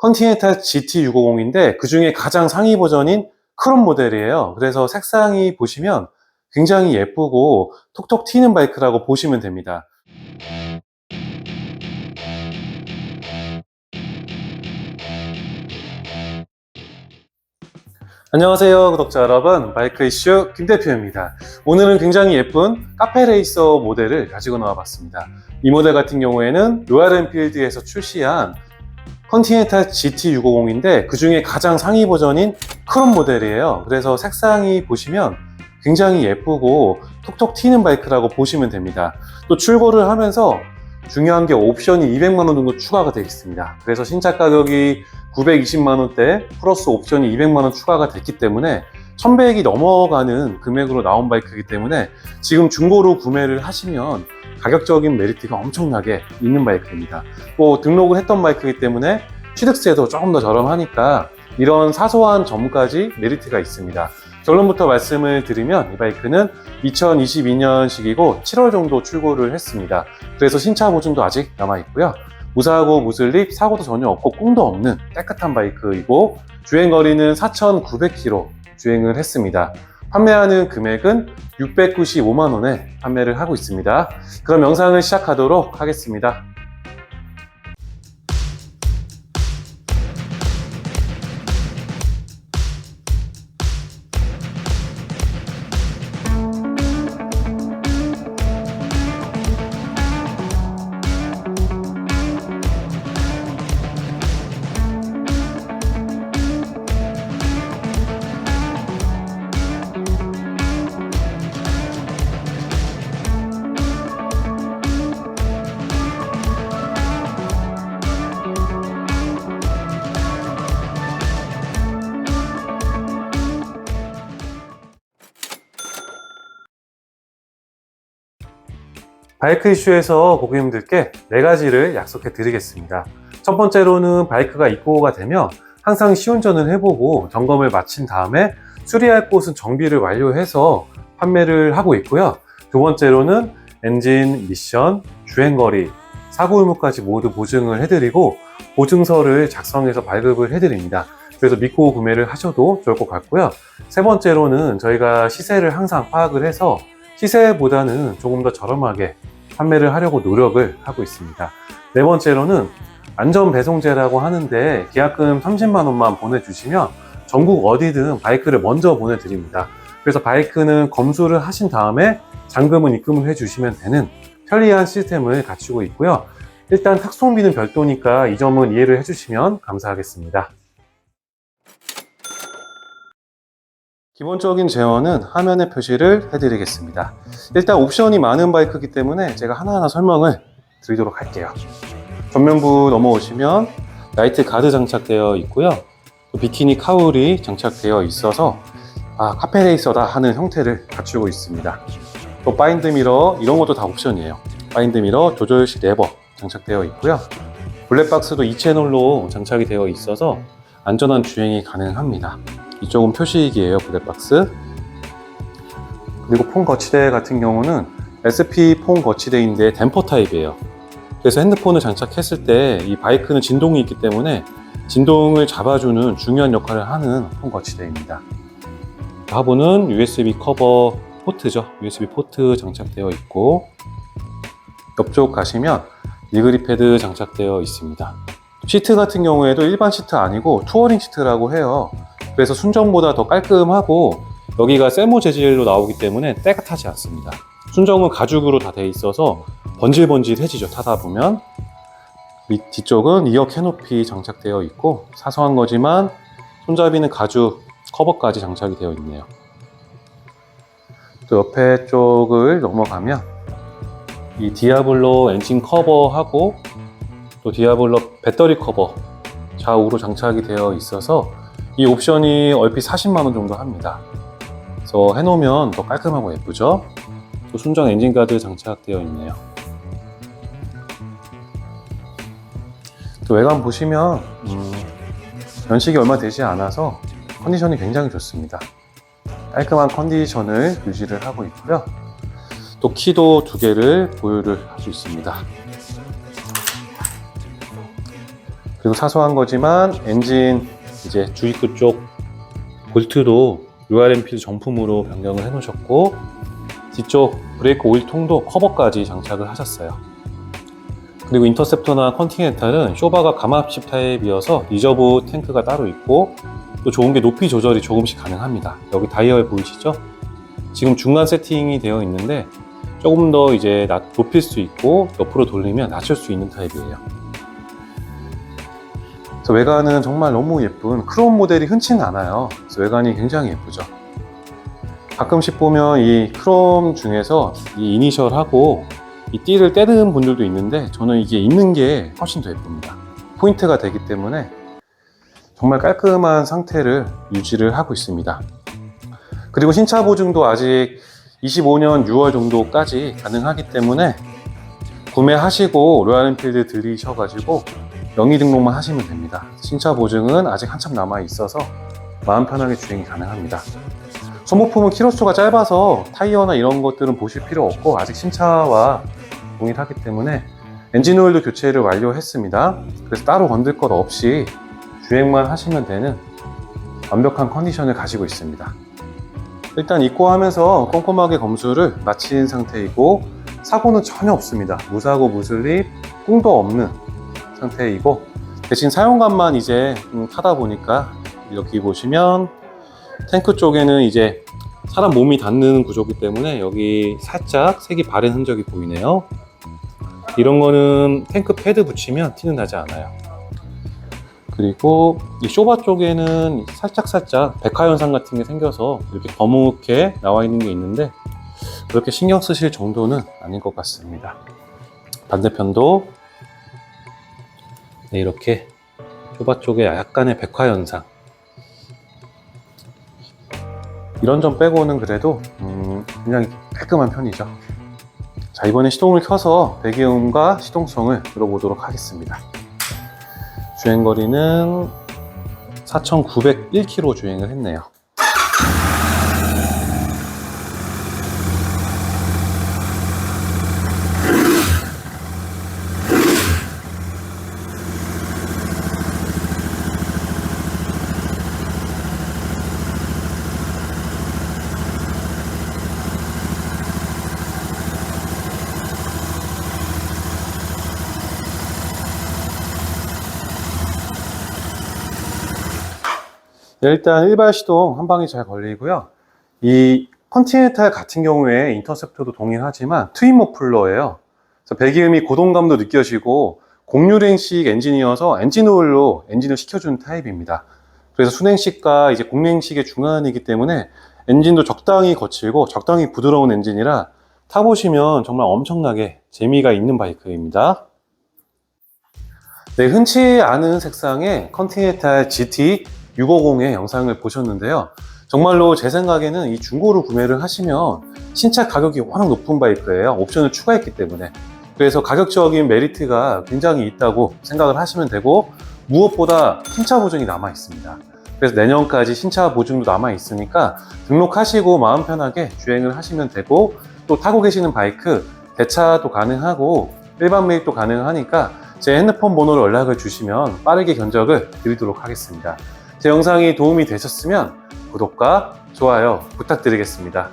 컨티넨탈 GT650인데 그 중에 가장 상위 버전인 크롬 모델이에요. 그래서 색상이 보시면 굉장히 예쁘고 톡톡 튀는 바이크라고 보시면 됩니다. 안녕하세요 구독자 여러분 바이크 이슈 김 대표입니다 오늘은 굉장히 예쁜 카페 레이서 모델을 가지고 나와 봤습니다 이 모델 같은 경우에는 로얄 엔필드에서 출시한 컨티넨탈 GT650인데 그 중에 가장 상위 버전인 크롬 모델이에요. 그래서 색상이 보시면 굉장히 예쁘고 톡톡 튀는 바이크라고 보시면 됩니다. 또 출고를 하면서 중요한 게 옵션이 200만 원 정도 추가가 되어 있습니다. 그래서 신차 가격이 920만원대 플러스 옵션이 200만원 추가가 됐기 때문에 1100이 넘어가는 금액으로 나온 바이크이기 때문에 지금 중고로 구매를 하시면 가격적인 메리트가 엄청나게 있는 바이크입니다. 뭐 등록을 했던 바이크이기 때문에 취득세도 조금 더 저렴하니까 이런 사소한 점까지 메리트가 있습니다. 결론부터 말씀을 드리면 이 바이크는 2022년식이고 7월 정도 출고를 했습니다. 그래서 신차 보증도 아직 남아 있고요. 무사고 무슬립 사고도 전혀 없고 꿈도 없는 깨끗한 바이크이고 주행 거리는 4,900km 주행을 했습니다. 판매하는 금액은 695만 원에 판매를 하고 있습니다. 그럼 영상을 시작하도록 하겠습니다. 바이크 이슈에서 고객님들께 네 가지를 약속해 드리겠습니다. 첫 번째로는 바이크가 입고가 되면 항상 시운전을 해보고 점검을 마친 다음에 수리할 곳은 정비를 완료해서 판매를 하고 있고요. 두 번째로는 엔진, 미션, 주행거리, 사고 유무까지 모두 보증을 해드리고 보증서를 작성해서 발급을 해드립니다. 그래서 믿고 구매를 하셔도 좋을 것 같고요. 세 번째로는 저희가 시세를 항상 파악을 해서 시세보다는 조금 더 저렴하게 판매를 하려고 노력을 하고 있습니다. 네 번째로는 안전 배송제라고 하는데 계약금 30만 원만 보내주시면 전국 어디든 바이크를 먼저 보내드립니다. 그래서 바이크는 검수를 하신 다음에 잔금은 입금을 해주시면 되는 편리한 시스템을 갖추고 있고요. 일단 탁송비는 별도니까 이 점은 이해를 해주시면 감사하겠습니다. 기본적인 제어는 화면에 표시를 해드리겠습니다. 일단 옵션이 많은 바이크이기 때문에 제가 하나하나 설명을 드리도록 할게요. 전면부 넘어오시면 라이트 가드 장착되어 있고요. 또 비키니 카울이 장착되어 있어서 아 카페 레이서다 하는 형태를 갖추고 있습니다. 또 바인드 미러 이런 것도 다 옵션이에요. 바인드 미러 조절식 레버 장착되어 있고요. 블랙박스도 2채널로 장착이 되어 있어서 안전한 주행이 가능합니다. 이쪽은 표시기예요 블랙박스. 그리고 폰 거치대 같은 경우는 SP 폰 거치대인데 댐퍼 타입이에요. 그래서 핸드폰을 장착했을 때 이 바이크는 진동이 있기 때문에 진동을 잡아주는 중요한 역할을 하는 폰 거치대입니다. 하부는 USB 커버 포트죠. USB 포트 장착되어 있고 옆쪽 가시면 리그립 패드 장착되어 있습니다. 시트 같은 경우에도 일반 시트 아니고 투어링 시트라고 해요 그래서 순정보다 더 깔끔하고 여기가 세모 재질로 나오기 때문에 때가 타지 않습니다. 순정은 가죽으로 다 돼 있어서 번질번질해지죠 타다 보면 이 뒤쪽은 이어 캐노피 장착되어 있고 사소한 거지만 손잡이는 가죽 커버까지 장착이 되어 있네요. 또 옆에 쪽을 넘어가면 이 디아블로 엔진 커버하고 또 디아블로 배터리 커버 좌우로 장착이 되어 있어서 이 옵션이 얼핏 40만원 정도 합니다. 그래서 해놓으면 더 깔끔하고 예쁘죠? 또 순정 엔진가드 장착되어 있네요. 또 외관 보시면 음, 연식이 얼마 되지 않아서 컨디션이 굉장히 좋습니다. 깔끔한 컨디션을 유지를 하고 있고요. 또 키도 두 개를 보유를 하고 있습니다. 그리고 사소한 거지만 엔진 이제 주입구 쪽 볼트도 URM필드 정품으로 변경을 해 놓으셨고 뒤쪽 브레이크 오일 통도 커버까지 장착을 하셨어요. 그리고 인터셉터나 컨티넨탈은 쇼바가 감압식 타입이어서 리저브 탱크가 따로 있고 또 좋은 게 높이 조절이 조금씩 가능합니다. 여기 다이얼 보이시죠? 지금 중간 세팅이 되어 있는데 조금 더 이제 낮, 높일 수 있고 옆으로 돌리면 낮출 수 있는 타입이에요. 그래서 외관은 정말 너무 예쁜 크롬 모델이 흔치는 않아요. 그래서 외관이 굉장히 예쁘죠. 가끔씩 보면 이 크롬 중에서 이 이니셜하고 이 띠를 떼는 분들도 있는데 저는 이게 있는 게 훨씬 더 예쁩니다. 포인트가 되기 때문에 정말 깔끔한 상태를 유지를 하고 있습니다. 그리고 신차 보증도 아직 25년 6월 정도까지 가능하기 때문에 구매하시고 로얄 엔필드 들리셔가지고 명의 등록만 하시면 됩니다. 신차 보증은 아직 한참 남아 있어서 마음 편하게 주행이 가능합니다. 소모품은 키로수가 짧아서 타이어나 이런 것들은 보실 필요 없고 아직 신차와 동일하기 때문에 엔진 오일도 교체를 완료했습니다. 그래서 따로 건들 것 없이 주행만 하시면 되는 완벽한 컨디션을 가지고 있습니다. 일단 입고하면서 꼼꼼하게 검수를 마친 상태이고 사고는 전혀 없습니다. 무사고 무슬립, 꿍도 없는 상태이고 대신 사용감만 이제 음, 타다 보니까 여기 보시면 탱크 쪽에는 이제 사람 몸이 닿는 구조기 때문에 여기 살짝 색이 바른 흔적이 보이네요. 이런 거는 탱크 패드 붙이면 티는 나지 않아요. 그리고 이 쇼바 쪽에는 살짝 살짝 백화 현상 같은 게 생겨서 이렇게 거무게 나와 있는 게 있는데 그렇게 신경 쓰실 정도는 아닌 것 같습니다. 반대편도 네, 이렇게 쇼바 쪽에 약간의 백화 현상 이런 점 빼고는 그래도 음, 굉장히 깔끔한 편이죠. 자 이번에 시동을 켜서 배기음과 시동성을 들어보도록 하겠습니다. 주행거리는 4,901km 주행을 했네요. 네, 일단 일발 시동 한 방에 잘 걸리고요. 이 컨티넨탈 같은 경우에 인터셉터도 동일하지만 트윈 머플러예요. 그래서 배기음이 고동감도 느껴지고 공유랭식 엔진이어서 엔진 오일로 엔진을 식혀주는 타입입니다. 그래서 순행식과 이제 공랭식의 중간이기 때문에 엔진도 적당히 거칠고 적당히 부드러운 엔진이라 타보시면 정말 엄청나게 재미가 있는 바이크입니다. 네, 흔치 않은 색상의 컨티넨탈 GT 650의 영상을 보셨는데요. 정말로 제 생각에는 이 중고로 구매를 하시면 신차 가격이 워낙 높은 바이크예요. 옵션을 추가했기 때문에. 그래서 가격적인 메리트가 굉장히 있다고 생각을 하시면 되고 무엇보다 신차 보증이 남아 있습니다. 그래서 내년까지 신차 보증도 남아 있으니까 등록하시고 마음 편하게 주행을 하시면 되고 또 타고 계시는 바이크 대차도 가능하고 일반 매입도 가능하니까 제 핸드폰 번호로 연락을 주시면 빠르게 견적을 드리도록 하겠습니다. 제 영상이 도움이 되셨으면 구독과 좋아요 부탁드리겠습니다.